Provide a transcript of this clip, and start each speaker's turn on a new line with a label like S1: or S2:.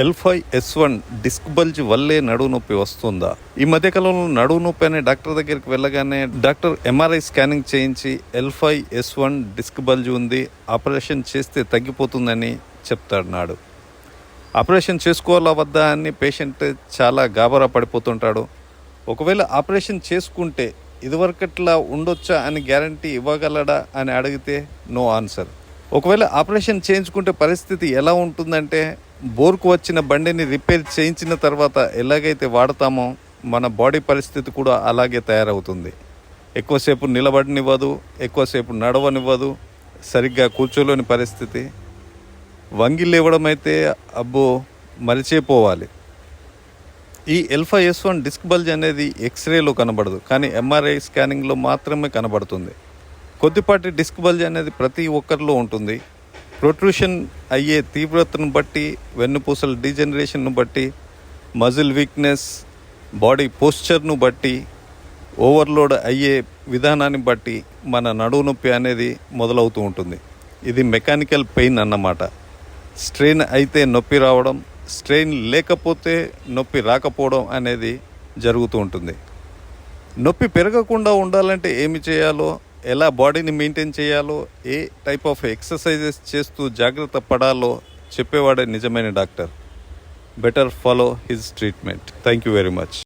S1: L five S one disc bulge వల్లే నడువు నొప్పి వస్తుందా? ఈ మధ్యకాలంలో నడువు నొప్పి అనే డాక్టర్ దగ్గరికి వెళ్ళగానే డాక్టర్ ఎంఆర్ఐ స్కానింగ్ చేయించి L five S one disc bulge ఉంది ఆపరేషన్ చేస్తే తగ్గిపోతుందని చెప్తాడు నాడు. ఆపరేషన్ చేసుకోవాలా వద్దా అని పేషెంట్ చాలా గాబరా పడిపోతుంటాడు. ఒకవేళ ఆపరేషన్ చేసుకుంటే ఇదివరకట్లా ఉండొచ్చా అని గ్యారంటీ ఇవ్వగలడా అని అడిగితే నో ఆన్సర్. ఒకవేళ ఆపరేషన్ చేయించుకుంటే పరిస్థితి ఎలా ఉంటుందంటే బోర్కు వచ్చిన బండిని రిపేర్ చేయించిన తర్వాత ఎలాగైతే వాడతామో మన బాడీ పరిస్థితి కూడా అలాగే తయారవుతుంది. ఎక్కువసేపు నిలబడనివ్వదు ఎక్కువసేపు నడవనివ్వదు సరిగ్గా కూర్చోలేని పరిస్థితి. వంగి లేవడం అయితే అబ్బో మరిచేపోవాలి ఈ L five S one disc bulge అనేది ఎక్స్రేలో కనబడదు కానీ ఎంఆర్ఐ స్కానింగ్లో మాత్రమే కనబడుతుంది. కొద్దిపాటి డిస్క్ బల్జ్ అనేది ప్రతి ఒక్కరిలో ఉంటుంది. ప్రొట్రూషన్ అయ్యే తీవ్రతను బట్టి వెన్నుపూసల డీజనరేషన్ను బట్టి మజిల్ వీక్నెస్ బాడీ పోస్చర్ను బట్టి ఓవర్లోడ్ అయ్యే విధానాన్ని బట్టి మన నడువు నొప్పి అనేది మొదలవుతూ ఉంటుంది. ఇది మెకానికల్ పెయిన్ అన్నమాట. స్ట్రెయిన్ అయితే నొప్పి రావడం స్ట్రెయిన్ లేకపోతే నొప్పి రాకపోవడం అనేది జరుగుతూ ఉంటుంది. నొప్పి పెరగకుండా ఉండాలంటే ఏమి చేయాలో ఎలా బాడీని మెయింటైన్ చేయాలో ఏ టైప్ ఆఫ్ ఎక్సర్సైజెస్ చేస్తూ జాగ్రత్త పడాలో చెప్పేవాడే నిజమైన doctor. Better follow his treatment. Thank you very much.